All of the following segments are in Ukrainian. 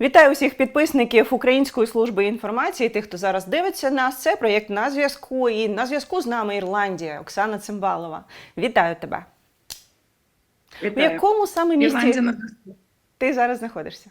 Вітаю усіх підписників Української служби інформації, тих, хто зараз дивиться нас. Це проєкт на зв'язку. І на зв'язку з нами Ірландія, Оксана Цимбалова. Вітаю тебе. В якому саме місці Ірландія ти зараз знаходишся?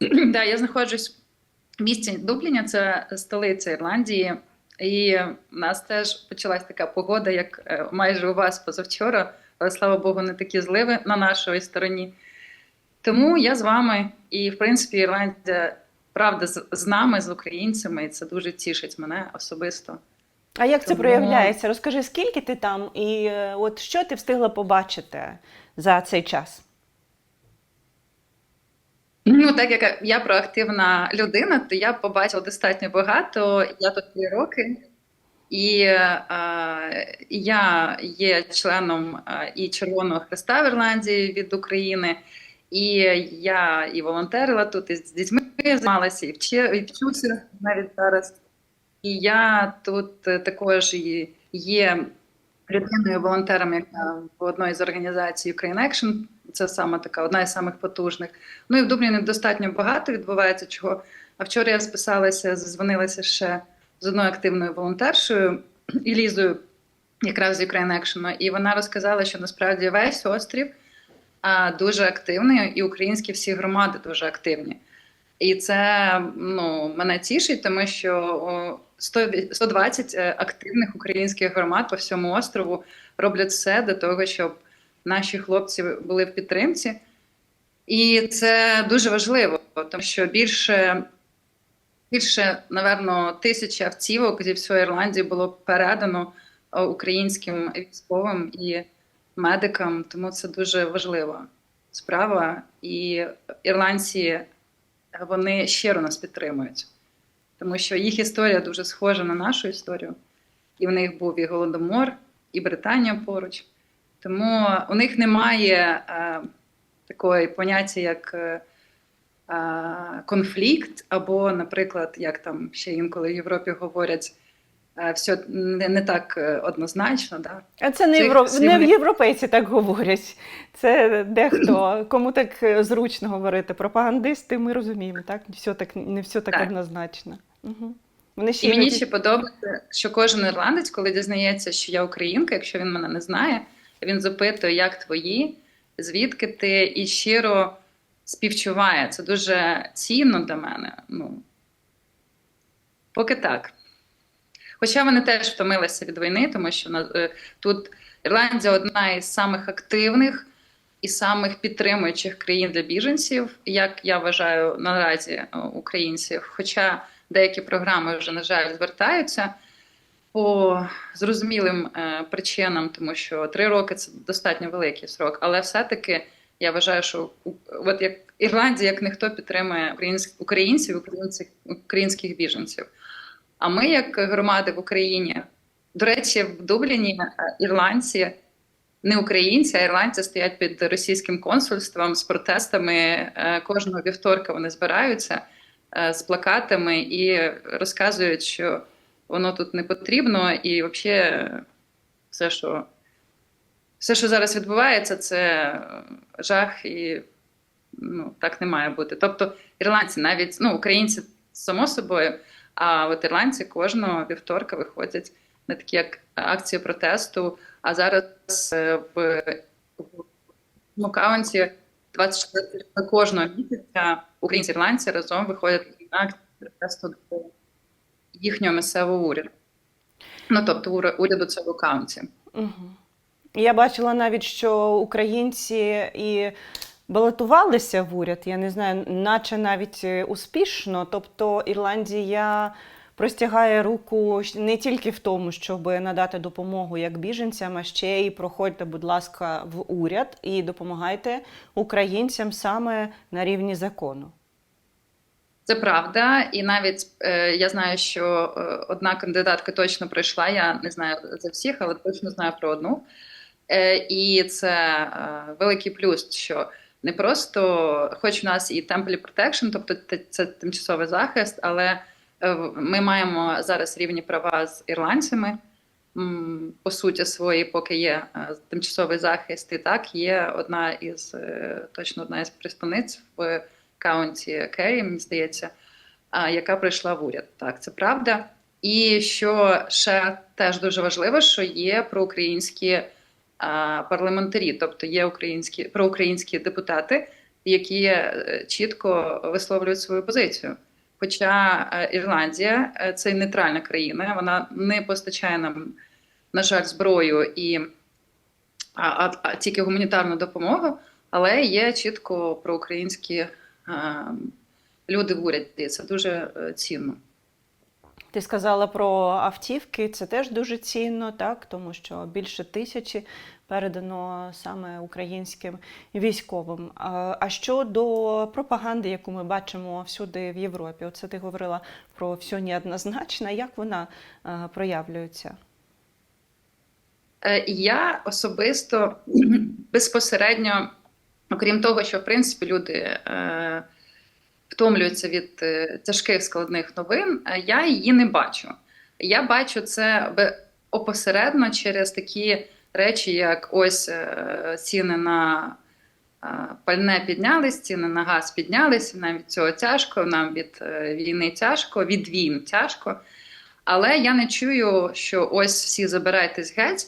Да, я знаходжусь в місті Дубліня, це столиця Ірландії. І в нас теж почалась така погода, як е, майже у вас позавчора, але слава Богу, не такі зливи на нашій стороні. Тому я з вами, і в принципі, Ірландія правда з, з нами, з українцями, і це дуже тішить мене особисто. А як це проявляється? Розкажи, скільки ти там, і е, от що ти встигла побачити за цей час? Ну, так як я проактивна людина, то я побачила достатньо багато. Я тут три роки, і е, я є членом е, і Червоного Хреста в Ірландії від України. І я і волонтерила тут, і з дітьми займалася, і, вчуся навіть зараз. І я тут е, також є людиною волонтером, яка в одній з організацій Ukraine Action. Це саме така одна із самих потужних. Ну і в Дубліні достатньо багато відбувається чого. А вчора я списалася, зазвонилася ще з одною активною волонтершою Ілізою, якраз з Ukraine Action, і вона розказала, що насправді весь острів дуже активний, і українські всі громади дуже активні. І це ну, мене тішить, тому що о, 100 120 е, активних українських громад по всьому острову роблять все для того, щоб наші хлопці були в підтримці. І це дуже важливо, тому що більше, більше, напевно, тисячі автівок зі всієї Ірландії було передано українським військовим і медикам, тому це дуже важлива справа. І ірландці вони щиро нас підтримують, тому що їх історія дуже схожа на нашу історію. І в них був і Голодомор, і Британія поруч. Тому у них немає е, такої поняття, як е, е, конфлікт, або, наприклад, як там ще інколи в Європі говорять, е, все не, не так е, однозначно. Да? А це не, євро... не не- європейці так говорять. Це дехто, кому так е, зручно говорити. Пропагандисти, ми розуміємо, так? Все так не все так, Так. однозначно. Угу. Вони ще І мені ще подобається, що кожен ірландець, коли дізнається, що я українка, якщо він мене не знає, він запитує, як твої, звідки ти, і щиро співчуває. Це дуже цінно для мене. Ну, поки так. Хоча вони теж втомилися від війни, тому що е, тут Ірландія одна із самих активних і самих підтримуючих країн для біженців, як я вважаю наразі е, українців. Хоча деякі програми вже, на жаль, звертаються по зрозумілим е, причинам, тому що три роки це достатньо великий срок. Але все-таки я вважаю, що от як Ірландія, як ніхто підтримує українськ- українців, українців, українських біженців. А ми, як громади в Україні, до речі, в Дубліні е, ірландці. Не українці, а ірландці стоять під російським консульством з протестами. Е, Кожного вівторка вони збираються е, з плакатами і розказують, що воно тут не потрібно, і взагалі все, що, все, що зараз відбувається, це жах, і ну, так не має бути. Тобто, ірландці, навіть ну, українці, само собою, а от ірландці кожного вівторка виходять на такі як акції протесту. А зараз е, в аккаунті 24 кожного місяця українці ірландці разом виходять на акцію протесту до їхнього місцевого уряду. Ну тобто уряду це в. Угу. Я бачила навіть, що українці і балотувалися в уряд, я не знаю, наче навіть е, успішно. Тобто Ірландія простягає руку не тільки в тому, щоб надати допомогу як біженцям, а ще й проходьте, будь ласка, в уряд і допомагайте українцям саме на рівні закону. Це правда, і навіть е, я знаю, що е, одна кандидатка точно пройшла. Я не знаю за всіх, але точно знаю про одну. Е, і це е, великий плюс, що не просто, хоч в нас і Temporary Protection, тобто це тимчасовий захист, але е, ми маємо зараз рівні права з ірландцями. По суті, свої, поки є е, тимчасовий захист, і так є одна із е, точно одна із представниць в Каунті Керрі, мені здається, яка прийшла в уряд. Так, це правда. І що ще теж дуже важливо, що є проукраїнські парламентарі, тобто є українські проукраїнські депутати, які е, чітко висловлюють свою позицію. Хоча е, Ірландія е, це нейтральна країна, вона не постачає нам, на жаль, зброю і а, а, а тільки гуманітарну допомогу, але є чітко проукраїнські е, люди в уряді. Це дуже цінно. Ти сказала про автівки, це теж дуже цінно, так тому що більше тисячі передано саме українським військовим. А а що до пропаганди, яку ми бачимо всюди в Європі? Оце ти говорила про все неоднозначно. Як вона е, проявлюється? Е, Я особисто безпосередньо, окрім того, що в принципі люди втомлюються від е, тяжких складних новин, е, я її не бачу. Я бачу це опосередньо через такі речі, як ось е, ціни на пальне піднялись, ціни на газ піднялись. Нам від цього тяжко, нам від війни тяжко, від війн тяжко. Але я не чую, що ось всі забирайтесь геть.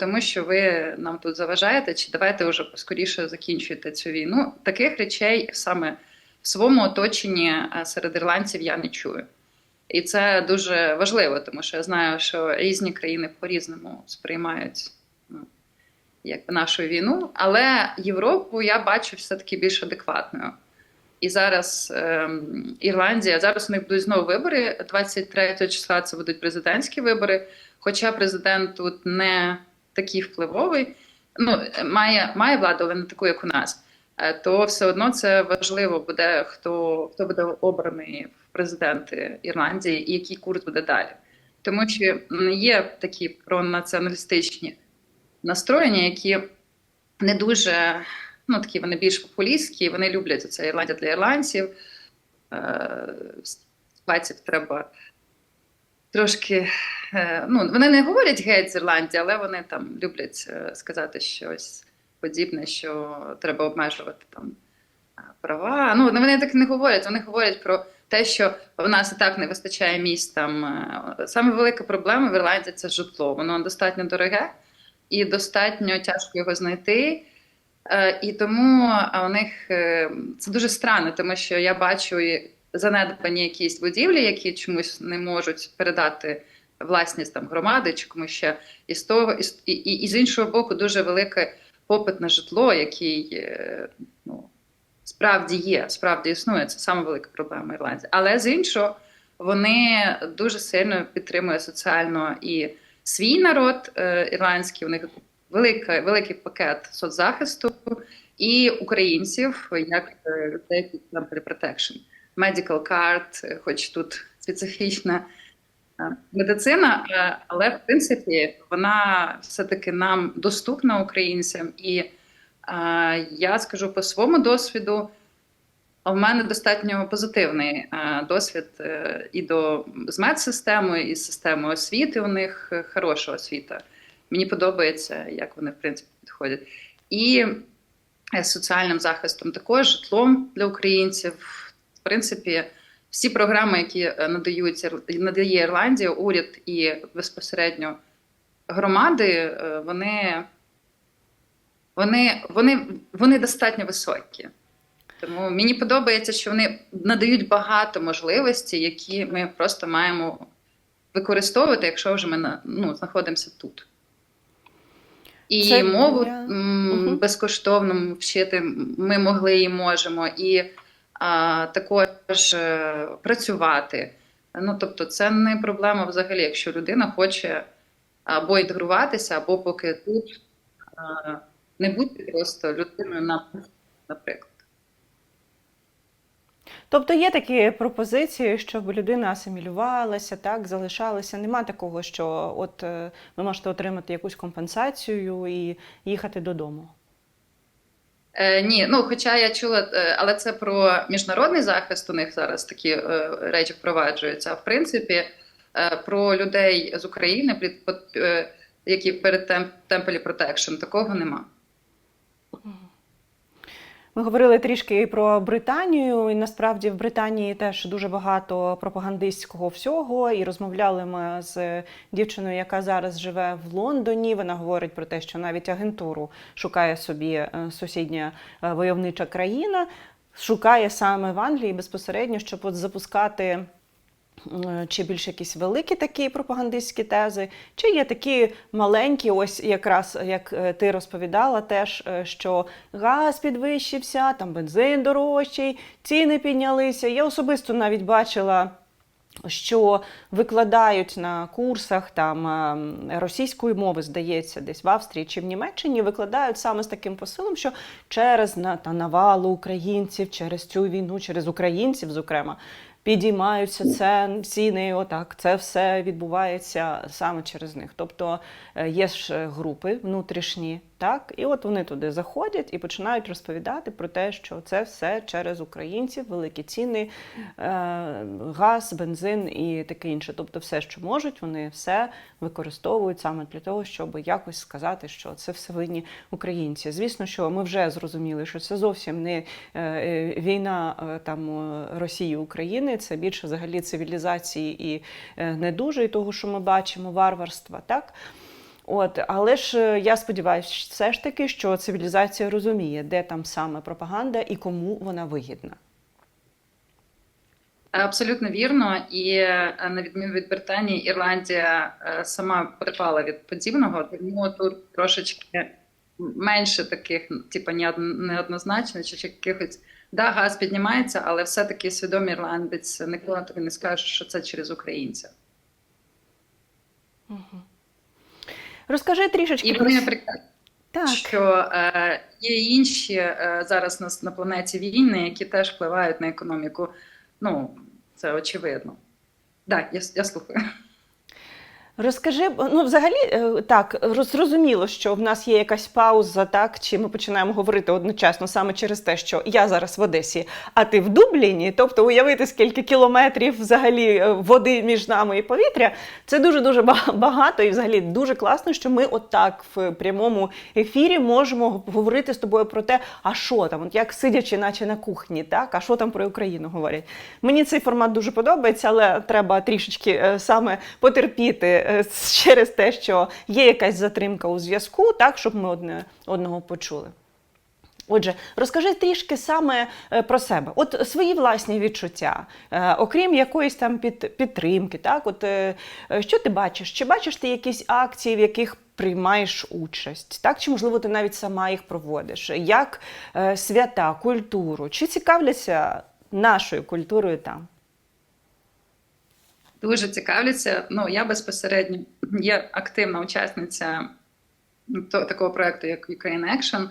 Тому що ви нам тут заважаєте, чи давайте вже скоріше закінчуйте цю війну. Таких речей саме в своєму оточенні е, серед ірландців я не чую. І це дуже важливо, тому що я знаю, що різні країни по-різному сприймають ну, якби нашу війну, але Європу я бачу все-таки більш адекватною. І зараз ем, Ірландія, зараз у них будуть знову вибори. 23 числа це будуть президентські вибори. Хоча президент тут не такий впливовий, ну має має владу, але не таку, як у нас. Е, То все одно це важливо буде, хто хто буде обраний в президенти Ірландії і який курс буде далі. Тому що є такі пронаціоналістичні настроєння, які не дуже ну такі вони більш популістські, вони люблять це Ірландія для ірландців. Е, треба трошки. е, Ну, вони не говорять геть з Ірландії, але вони там люблять сказати щось подібне, що треба обмежувати там е, права. Ну, вони так не говорять. Вони говорять про те, що в нас і так не вистачає місць там. е, Саме велика проблема в Ірландії це житло. Воно достатньо дороге і достатньо тяжко його знайти. Е, І тому у них це дуже странно, тому що я бачу занедбані якісь будівлі, які чомусь не можуть передати власність там громади чи комусь ще. І з того, і, і, і, з іншого боку, дуже великий попит на житло, який е, ну, справді є, справді існує. Це саме велика проблема Ірландії. Але з іншого, вони дуже сильно підтримують соціально і свій народ е, ірландський. У них велика, великий пакет соцзахисту і українців, як е, людей Protection. Medical Card, е, хоч тут специфічна медицина, е, але в принципі вона все-таки нам доступна українцям. І е, я скажу по своєму досвіду. В мене достатньо позитивний е, досвід е, і до з медсистемою, і з системою освіти. У них е, хороша освіта. Мені подобається, як вони в принципі підходять. І е, з соціальним захистом також житлом для українців. В принципі, всі програми, які е, надають Ір- надає Ірландія, уряд і безпосередньо громади, е, вони, вони, вони, вони достатньо високі. Тому мені подобається, що вони надають багато можливостей, які ми просто маємо використовувати, якщо вже ми ну, знаходимося тут. І Це мову я- безкоштовно вчити ми могли і можемо, і а, також е, працювати. Ну, тобто, це не проблема взагалі, якщо людина хоче або інтегруватися, або поки тут не бути просто людиною на наприклад. Тобто є такі пропозиції, щоб людина асимілювалася, так, залишалася. Нема такого, що от е, ви можете отримати якусь компенсацію і їхати додому. Е, ні, ну хоча я чула, е, але це про міжнародний захист. У них зараз такі е, речі впроваджуються. А в принципі, е, про людей з України, е, які перед темпелі протекшн, такого нема. Ми говорили трішки і про Британію, і насправді в Британії теж дуже багато пропагандистського всього. І розмовляли ми з дівчиною, яка зараз живе в Лондоні. Вона говорить про те, що навіть агентуру шукає собі е, сусідня е, войовнича країна, шукає саме в Англії безпосередньо, щоб от запускати. Е, Чи більш якісь великі такі пропагандистські тези, чи є такі маленькі, ось якраз як е, ти розповідала, теж е, що газ підвищився, там бензин дорожчий, ціни піднялися. Я особисто навіть бачила. Що викладають на курсах там російської мови, здається, десь в Австрії чи в Німеччині, викладають саме з таким посилом, що через на та навалу українців, через цю війну, через українців, зокрема, підіймаються це ціни. Отак, це все відбувається саме через них. Тобто е, є ж е, групи внутрішні, так, і от вони туди заходять і починають розповідати про те, що це все через українців, великі ціни, е, газ, бензин і таке інше. Тобто, все, що можуть, вони все використовують саме для того, щоб якось сказати, що це все винні українці. Звісно, що ми вже зрозуміли, що це зовсім не е, е, війна там Росії України, це більше взагалі цивілізації і не дуже і того, що ми бачимо, варварства, так. От, але ж е, я сподіваюся, все ж таки, що цивілізація розуміє, де там саме пропаганда і кому вона вигідна. Абсолютно вірно, і е, на відміну від Британії, Ірландія е, сама потерпала від подібного, тому тут трошечки менше таких, типу, неод- неоднозначно, чи якихось да, газ піднімається, але все-таки свідомий ірландець ніколи тобі не скаже, що це через українця. Розкажи трішечки І про вони наприклад, так. що е, є інші е, зараз на, на планеті війни, які теж впливають на економіку. Ну, це очевидно. Так, я, я слухаю. Розкажи, ну взагалі е, так роз- зрозуміло, що в нас є якась пауза, так чи ми починаємо говорити одночасно саме через те, що я зараз в Одесі, а ти в Дубліні. Тобто уявити, скільки кілометрів взагалі е, води між нами і повітря. Це дуже дуже багато, і взагалі дуже класно, що ми отак в прямому ефірі можемо говорити з тобою про те, а що там, от як сидячи, наче на кухні, так а що там про Україну говорять. Мені цей формат дуже подобається, але треба трішечки е, саме потерпіти е, через те, що є якась затримка у зв'язку, так щоб ми одне одного почули. Отже, розкажи трішки саме е, про себе, от свої власні відчуття, е, окрім якоїсь там під, підтримки, так, от що ти бачиш? Чи бачиш ти якісь акції, в яких приймаєш участь, так? Чи можливо ти навіть сама їх проводиш? Як свята, культуру? Чи цікавляться нашою культурою там? Дуже цікавляться. Ну, я безпосередньо є активна учасниця такого проекту, як Ukraine Action,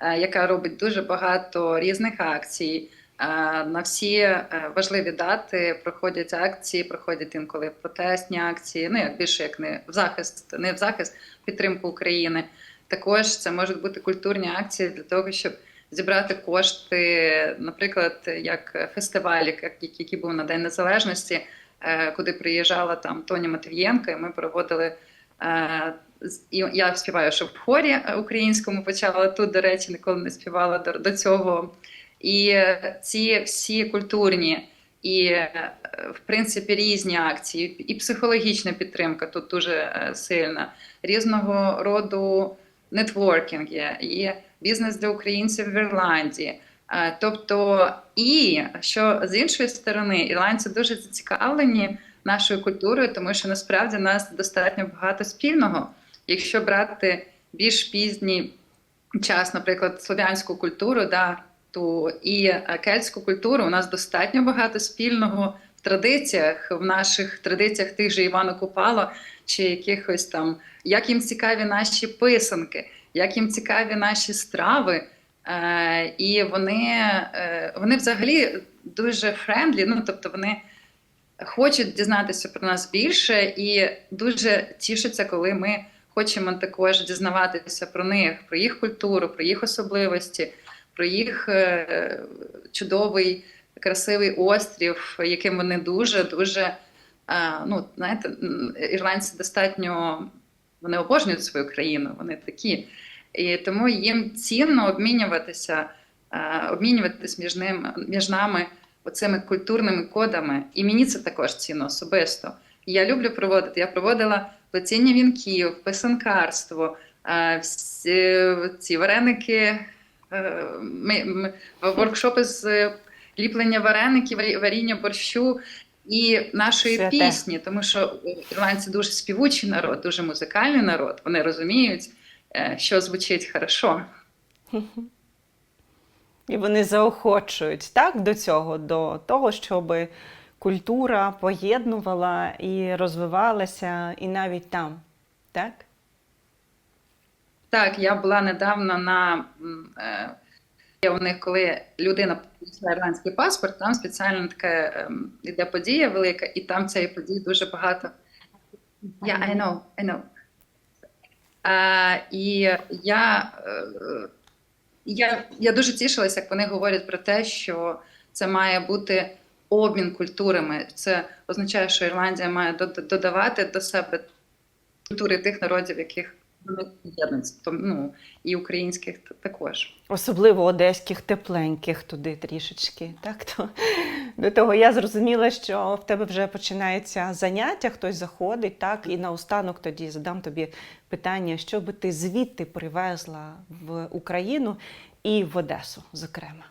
е, яка робить дуже багато різних акцій. Е, На всі е, важливі дати проходять акції, проходять інколи протестні акції. Ну як більше як не в захист, не в захист підтримку України. Також це можуть бути культурні акції для того, щоб зібрати кошти, наприклад, як фестиваль, як- який був на День Незалежності, куди приїжджала там Тоня Матвієнка, і ми проводили. е, І я співаю, що в хорі е, українському почала тут, до речі, ніколи не співала до, цього. І е, ці всі культурні і, е, в принципі, різні акції, і психологічна підтримка тут дуже е, сильна, різного роду нетворкінг є, і бізнес для українців в Ірландії. Е, Тобто, і що з іншої сторони, ірландці дуже зацікавлені нашою культурою, тому що насправді нас достатньо багато спільного. Якщо брати більш пізній час, наприклад, слов'янську культуру, да, то і е, кельтську культуру у нас достатньо багато спільного в традиціях, в наших традиціях тих же Івана Купала чи якихось там, як їм цікаві наші писанки, як їм цікаві наші страви. Е, і вони, е, вони взагалі дуже френдлі, ну тобто вони хочуть дізнатися про нас більше і дуже тішаться, коли ми хочемо також дізнаватися про них, про їх культуру, про їх особливості, про їх е, чудовий, красивий острів, яким вони дуже дуже. Ну, знаєте, ірландці достатньо вони обожнюють свою країну, вони такі. І тому їм цінно обмінюватися е, обмінюватись між, ним, між нами оцими культурними кодами. І мені це також цінно особисто. Я люблю проводити. Я проводила плетіння вінків, писанкарство, е, всі, ці вареники, е, ми, ми, воркшопи з ліплення вареників, варіння борщу і нашої Святе. пісні, тому що ірландці дуже співучий народ, дуже музикальний народ. Вони розуміють, що звучить хорошо. І вони заохочують так, до цього, до того, щоб культура поєднувала і розвивалася, і навіть там. Так? Так, я була недавно на е, у них, коли людина получає ірландський паспорт, там спеціально така ем, іде подія велика, і там цієї події дуже багато. Yeah, I know, I know. І я, е, я, я дуже тішилася, як вони говорять про те, що це має бути обмін культурами. Це означає, що Ірландія має додавати до себе культури тих народів, яких ну, і українських також. Особливо одеських тепленьких туди трішечки. Так? То, до того я зрозуміла, що в тебе вже починається заняття, хтось заходить, так, і наостанок тоді задам тобі питання, що би ти звідти привезла в Україну і в Одесу, зокрема.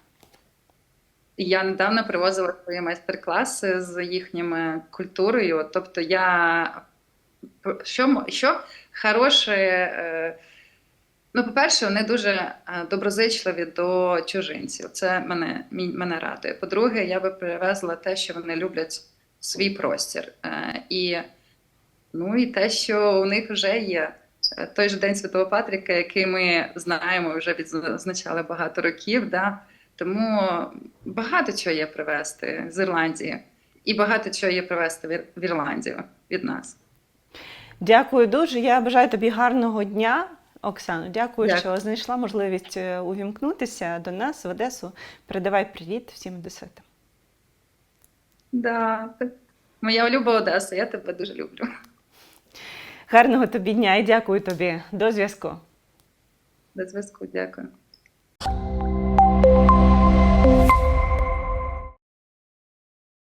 Я недавно привозила свої майстер-класи з їхніми культурою. Тобто, я що, що хороше. Ну, по-перше, вони дуже е, доброзичливі до чужинців. Це мене, мене радує. По-друге, я би привезла те, що вони люблять свій простір. Е, І, ну, і те, що у них вже є. Е, Той же День Святого Патріка, який ми знаємо, вже відзначали багато років. Да? Тому багато чого є привезти з Ірландії, і багато чого є привезти в Ірландію від нас. Дякую дуже. Я бажаю тобі гарного дня. Оксано, дякую, Дякую. що знайшла можливість е, увімкнутися до нас в Одесу. Передавай привіт всім одеситам. Да. Моя люба Одеса, я тебе дуже люблю. Гарного тобі дня і дякую тобі. До зв'язку. До зв'язку, дякую.